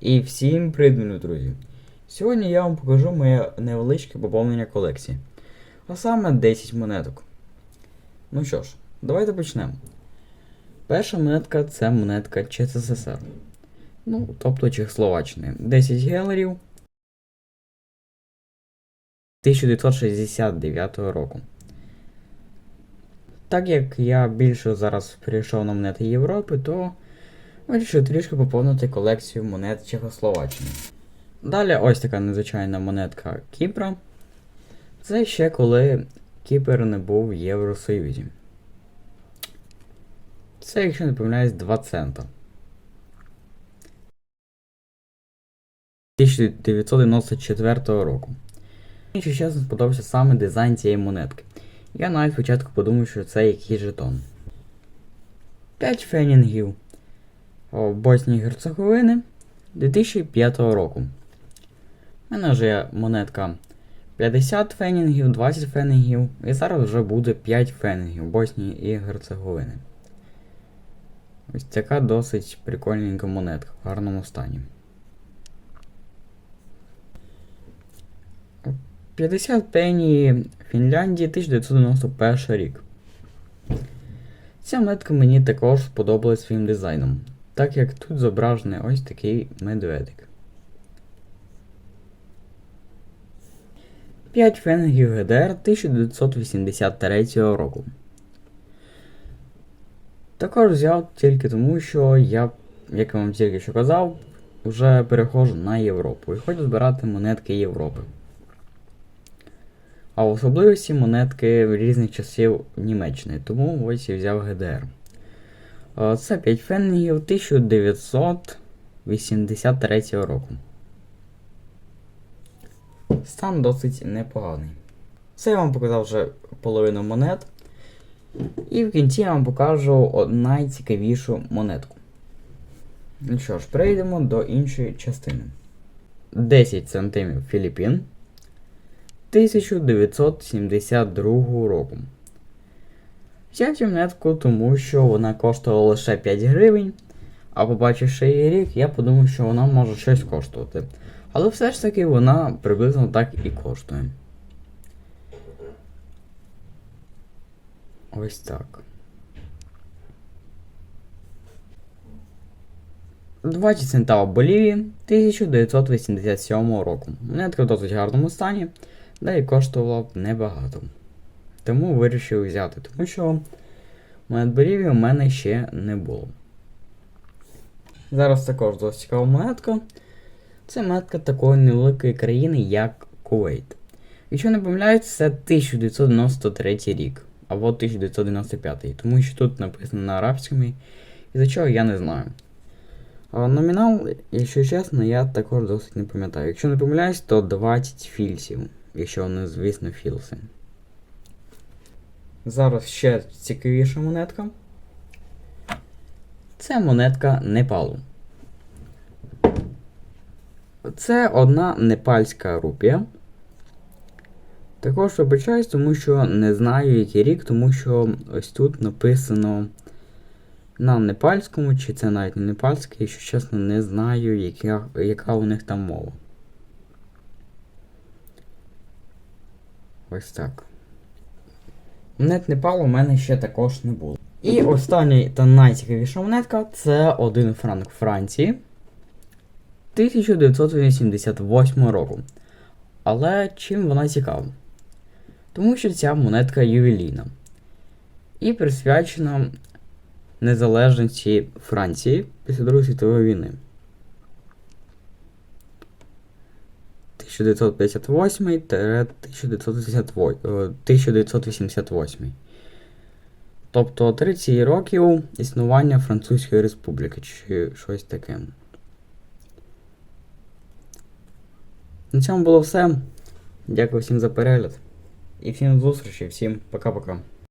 І всім привіт, друзі! Сьогодні я вам покажу моє невеличке поповнення колекції. А саме 10 монеток. Ну що ж, давайте почнемо. Перша монетка це монетка ЧССР. Ну, тобто Чехословаччини. 10 гелерів 1969 року. Так як я більше зараз перейшов на монети Європи, то вирішив трішки поповнити колекцію монет Чехословаччини. Далі ось така незвичайна монетка Кіпра. Це ще коли Кіпр не був в Євросоюзі. Це, якщо не помиляюсь, 2 цента. 1994 року. Мені чесно сподобався саме дизайн цієї монетки. Я навіть спочатку подумав, що це якийсь жетон. 5 фенінгів Боснії Герцеговини 2005 року. У мене вже монетка 50 фенінгів, 20 фенінгів, і зараз вже буде 5 фенінгів Боснії і Герцеговини. Ось така досить прикольненька монетка в гарному стані. 50 пені Фінляндії 1991 рік. Ця монетка мені також сподобалась своїм дизайном, так як тут зображений ось такий медведик. 5 фенгів ГДР 1983 року. Також взяв тільки тому, що я, як я вам тільки що казав, вже переходжу на Європу і хочу збирати монетки Європи. А в особливості монетки різних часів Німеччини, тому ось я взяв ГДР. Е, Це 5 фенгів 1983 року. Стан досить непоганий. Це я вам показав вже половину монет. І в кінці я вам покажу найцікавішу монетку. Ну що ж, перейдемо до іншої частини. 10 центимів Філіппін. 1972 року. Взяв монетку, тому що вона коштувала лише 5 гривень, а побачивши її рік, я подумав, що вона може щось коштувати. Але все ж таки вона приблизно так і коштує. Ось так. 20 центав Болівії 1987 року. Монетка в досить гарному стані, де і коштувала б небагато. Тому вирішив взяти, тому що Болівії у мене ще не було. Зараз також досить цікава монетка. Це монетка такої невеликої країни, як Кувейт. Якщо не помиляюсь, це 1993 рік або 1995, тому що тут написано на арабському, і за чого я не знаю. А номінал, якщо чесно, я також досить не пам'ятаю. Якщо не помиляюсь, то 20 фільсів, якщо вони, звісно, філси. Зараз ще цікавіша монетка. Це монетка Непалу. Це одна непальська рупія. Також вибачаюсь, тому що не знаю, який рік, тому що ось тут написано на непальському, чи це навіть не непальське, якщо чесно, не знаю, яка, яка у них там мова. Ось так. Монет Непалу у мене ще також не було. І остання та найцікавіша монетка це один франк Франції 1988 року. Але чим вона цікава? Тому що ця монетка ювілійна і присвячена незалежності Франції після Другої світової війни. 1958-1988. Тобто 30 років існування Французької Республіки чи щось таке. На цьому було все. Дякую всім за перегляд. І всім до зустрічі, всім пока-пока.